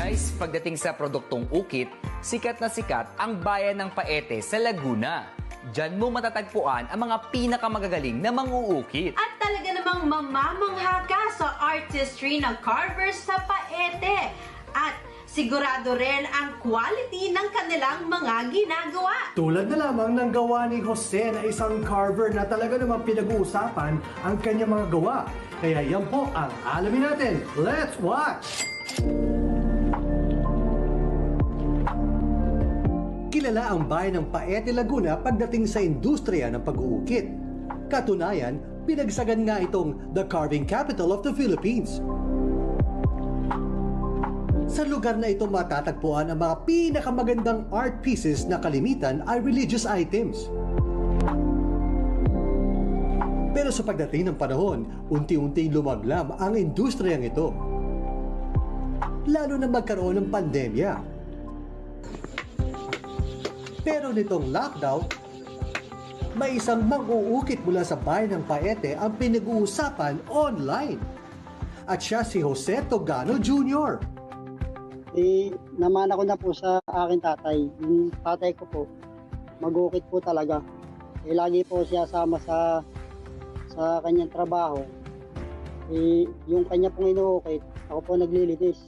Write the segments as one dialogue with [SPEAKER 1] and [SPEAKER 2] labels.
[SPEAKER 1] Guys, pagdating sa produktong ukit, sikat na sikat ang bayan ng Paete sa Laguna. Diyan mo matatagpuan ang mga pinakamagagaling na manguukit.
[SPEAKER 2] At talaga namang mamamangha ka sa artistry ng carvers sa Paete. At sigurado rin ang quality ng kanilang mga ginagawa.
[SPEAKER 3] Tulad na lamang ng gawa ni Jose na isang carver na talaga namang pinag-uusapan ang kanyang mga gawa. Kaya yan po ang alamin natin. Let's watch! Kilala ang bayan ng Paete, Laguna pagdating sa industriya ng pag-uukit. Katunayan, pinagsagan nga itong the carving capital of the Philippines. Sa lugar na ito matatagpuan ang mga pinakamagandang art pieces na kalimitan ay religious items. Pero sa pagdating ng panahon, unti-unting lumaglam ang industriyang ito. Lalo na magkaroon ng pandemya. Pero nitong lockdown, may isang mang-uukit mula sa bayan ng Paete ang pinag-uusapan online. At siya si Jose Togano Jr.
[SPEAKER 4] eh, namana ko na po sa aking tatay. Yung tatay ko po, magukit po talaga. Eh, lagi po siya sama sa sa kanyang trabaho. Eh, yung kanya pong inuukit, ako po naglilinis.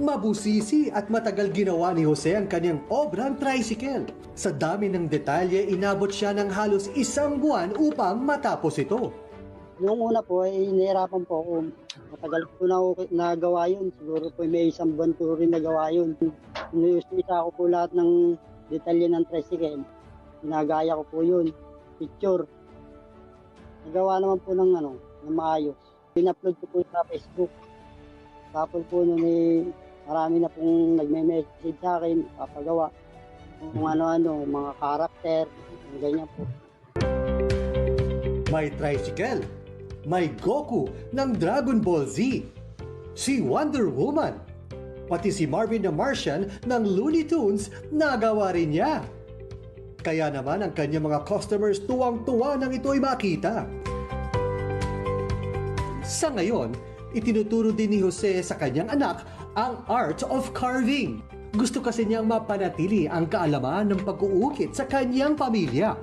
[SPEAKER 3] Mabusisi at matagal ginawa ni Jose ang kanyang obrang tricycle. Sa dami ng detalye, inabot siya ng halos isang buwan upang matapos ito.
[SPEAKER 4] Yung una po, eh, inihirapan po ako. Matagal po na nagawa yun. Siguro po may isang buwan po rin nagawa yun. Inuyos-isa ko po lahat ng detalye ng tricycle. Ginagaya ko po yun. Picture. Nagawa naman po ng ano, ng maayos. Pinupload ko po sa Facebook. Tapos po nun eh, marami na pong nagme-message sa akin, papagawa. Kung ano-ano, mga karakter, ganyan po.
[SPEAKER 3] May tricycle, may Goku ng Dragon Ball Z, si Wonder Woman, pati si Marvin the Martian ng Looney Tunes nagawa rin niya. Kaya naman ang kanyang mga customers tuwang-tuwa nang ito'y makita. Sa ngayon, itinuturo din ni Jose sa kanyang anak ang art of carving. Gusto kasi niyang mapanatili ang kaalaman ng pag-uukit sa kanyang pamilya.